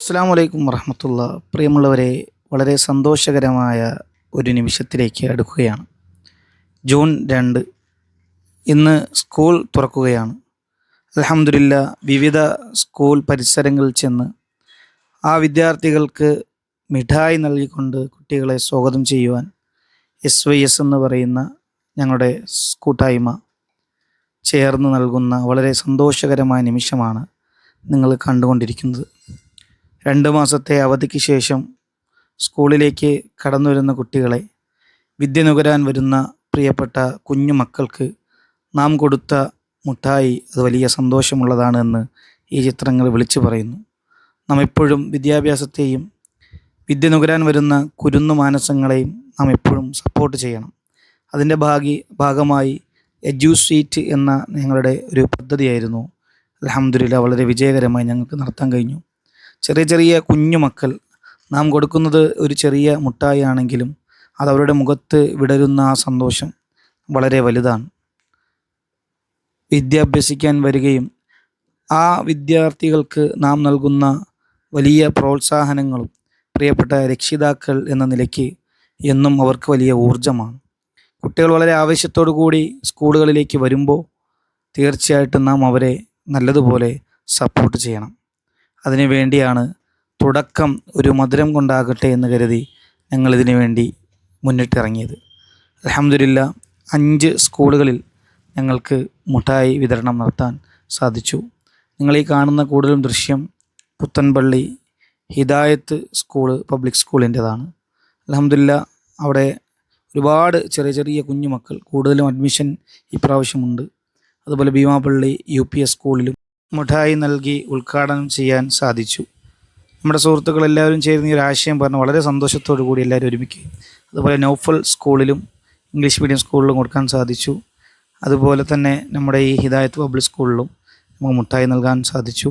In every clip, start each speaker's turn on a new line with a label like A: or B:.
A: അസ്സാം വലൈക്കും വറഹമത്തുള്ള. പ്രിയമുള്ളവരെ വളരെ സന്തോഷകരമായ ഒരു നിമിഷത്തിലേക്ക് അടുക്കുകയാണ്. ജൂൺ രണ്ട്. ഇന്ന് സ്കൂൾ തുറക്കുകയാണ്. അലഹമില്ല വിവിധ സ്കൂൾ പരിസരങ്ങളിൽ ചെന്ന് ആ വിദ്യാർത്ഥികൾക്ക് മിഠായി നൽകിക്കൊണ്ട് കുട്ടികളെ സ്വാഗതം ചെയ്യുവാൻ എസ് വൈ എസ് എന്ന് പറയുന്ന ഞങ്ങളുടെ കൂട്ടായ്മ ചേർന്ന് നൽകുന്ന വളരെ സന്തോഷകരമായ നിമിഷമാണ് നിങ്ങൾ കണ്ടുകൊണ്ടിരിക്കുന്നത്. രണ്ട് മാസത്തെ അവധിക്ക് ശേഷം സ്കൂളിലേക്ക് കടന്നു വരുന്ന കുട്ടികളെ വിദ്യ നുകരാൻ വരുന്ന പ്രിയപ്പെട്ട കുഞ്ഞു മക്കൾക്ക് നാം കൊടുത്ത മുട്ടായി അത് വലിയ സന്തോഷമുള്ളതാണ് എന്ന് ഈ ചിത്രങ്ങൾ വിളിച്ചു പറയുന്നു. നാം എപ്പോഴും വിദ്യാഭ്യാസത്തെയും വിദ്യ നുകരാൻ വരുന്ന കുരുന്നു മാനസങ്ങളെയും നാം എപ്പോഴും സപ്പോർട്ട് ചെയ്യണം. അതിന്റെ ഭാഗി ഭാഗമായി എഡ്യൂസീറ്റ് എന്ന ഞങ്ങളുടെ ഒരു പദ്ധതിയായിരുന്നു. അലഹമ്മദില്ല വളരെ വിജയകരമായി ഞങ്ങൾക്ക് നടത്താൻ കഴിഞ്ഞു. ചെറിയ ചെറിയ കുഞ്ഞു മക്കൾ നാം കൊടുക്കുന്നത് ഒരു ചെറിയ മുട്ടായി ആണെങ്കിലും അത് അവരുടെ മുഖത്ത് വിടരുന്ന ആ സന്തോഷം വളരെ വലുതാണ്. വിദ്യ അഭ്യസിക്കാൻ വരികയും ആ വിദ്യാർത്ഥികൾക്ക് നാം നൽകുന്ന വലിയ പ്രോത്സാഹനങ്ങളും പ്രിയപ്പെട്ട രക്ഷിതാക്കൾ എന്ന നിലയ്ക്ക് എന്നും അവർക്ക് വലിയ ഊർജമാണ് കുട്ടികൾ വളരെ ആവേശത്തോടു കൂടി സ്കൂളുകളിലേക്ക് വരുമ്പോൾ തീർച്ചയായിട്ടും നാം അവരെ നല്ലതുപോലെ സപ്പോർട്ട് ചെയ്യണം. അതിനു വേണ്ടിയാണ് തുടക്കം ഒരു മധുരം കൊണ്ടാകട്ടെ എന്ന് കരുതി ഞങ്ങളിതിനു വേണ്ടി മുന്നിട്ടിറങ്ങിയത്. അലഹമില്ല അഞ്ച് സ്കൂളുകളിൽ ഞങ്ങൾക്ക് മുട്ടായി വിതരണം നടത്താൻ സാധിച്ചു. നിങ്ങൾ ഈ കാണുന്ന കൂടുതലും ദൃശ്യം പുത്തൻപള്ളി ഹിദായത്ത് സ്കൂൾ പബ്ലിക് സ്കൂളിന്റെതാണ്. അലഹമില്ല അവിടെ ഒരുപാട് ചെറിയ ചെറിയ കുഞ്ഞുമക്കൾ കൂടുതലും അഡ്മിഷൻ ഇപ്രാവശ്യമുണ്ട്. അതുപോലെ ഭീമാപള്ളി യു പി എസ് സ്കൂളിലും മുഠായി നൽകി ഉദ്ഘാടനം ചെയ്യാൻ സാധിച്ചു. നമ്മുടെ സുഹൃത്തുക്കൾ എല്ലാവരും ചേർന്ന് ഈ ഒരു ആശയം പറഞ്ഞ് വളരെ സന്തോഷത്തോടു കൂടി എല്ലാവരും ഒരുമിക്കുകയും അതുപോലെ നൗഫൽ സ്കൂളിലും ഇംഗ്ലീഷ് മീഡിയം സ്കൂളിലും കൊടുക്കാൻ സാധിച്ചു. അതുപോലെ തന്നെ നമ്മുടെ ഈ ഹിദായത്ത് പബ്ലിക് സ്കൂളിലും നമുക്ക് മുട്ടായി നൽകാൻ സാധിച്ചു.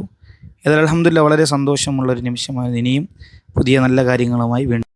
A: ഏതായാലും അലഹമില്ല വളരെ സന്തോഷമുള്ളൊരു നിമിഷമായിരുന്നു. ഇനിയും പുതിയ നല്ല കാര്യങ്ങളുമായി വീണ്ടും